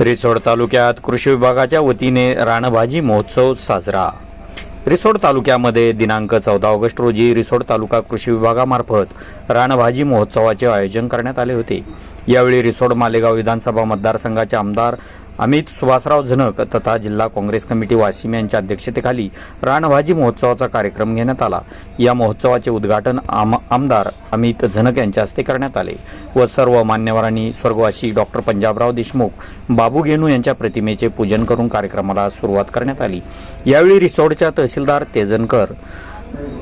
रिसोड तालुक्यात कृषी विभागाच्या वतीने रानभाजी महोत्सव साजरा. रिसोड तालुक्यामध्ये दिनांक चौदा ऑगस्ट रोजी रिसोड तालुका कृषी विभागामार्फत रानभाजी महोत्सवाचे आयोजन करण्यात आले होते. यावेळी रिसोड मालेगाव विधानसभा मतदारसंघाचे आमदार अमित सुभाषराव झनक तथा जिल्हा काँग्रेस कमिटी वाशिम यांच्या अध्यक्षतेखाली राणभाजी महोत्सवाचा कार्यक्रम घेण्यात आला. या महोत्सवाचे उद्घाटन आम आमदार अमित झनक यांच्या हस्ते करण्यात आले व सर्व मान्यवरांनी स्वर्गवासी डॉक्टर पंजाबराव देशमुख बाबू गेनू यांच्या प्रतिमेचे पूजन करून कार्यक्रमाला सुरुवात करण्यात आली. यावेळी रिसोडच्या तहसीलदार तेजनकर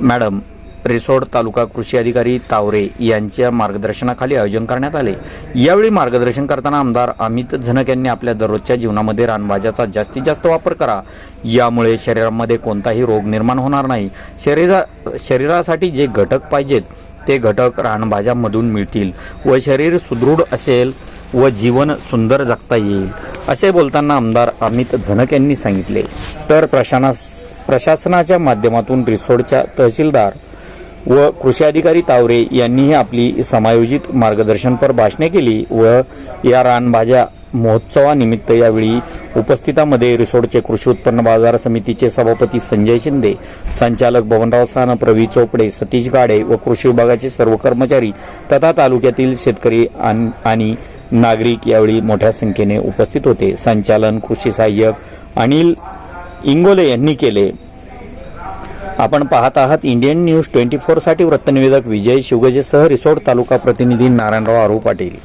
मॅडम रिसोड तालुका कृषी अधिकारी तावरे यांच्या मार्गदर्शनाखाली आयोजन करण्यात आले. यावेळी मार्गदर्शन करताना आमदार अमित झनक यांनी आपल्या दररोजच्या जीवनामध्ये रानभाज्याचा जास्तीत जास्त वापर करा. यामुळे शरीरामध्ये कोणताही रोग निर्माण होणार नाही. शरीरा शरीरासाठी जे घटक पाहिजेत ते घटक रानभाज्यामधून मिळतील व शरीर सुदृढ असेल व जीवन सुंदर जगता येईल असे बोलताना आमदार अमित झनक यांनी सांगितले. तर प्रशानास प्रशासनाच्या माध्यमातून रिसोडच्या तहसीलदार व कृषी अधिकारी तावरे यांनीही आपली समायोजित मार्गदर्शनपर भाषणे केली व या रानभाज्या महोत्सवानिमित्त यावेळी उपस्थितांमध्ये रिसोडचे कृषी उत्पन्न बाजार समितीचे सभापती संजय शिंदे संचालक भवनराव साना प्रवी चोपडे सतीश गाडे व कृषी विभागाचे सर्व कर्मचारी तथा तालुक्यातील शेतकरी आणि नागरिक यावेळी मोठ्या संख्येने उपस्थित होते. संचालन कृषी सहाय्यक अनिल इंगोले यांनी केले. आपण पाहत आहात इंडियन न्यूज ट्वेंटी फोरसाठी वृत्तनिवेदक विजय शिवगजेसह रिसोड तालुका प्रतिनिधी नारायणराव आरू पाटील.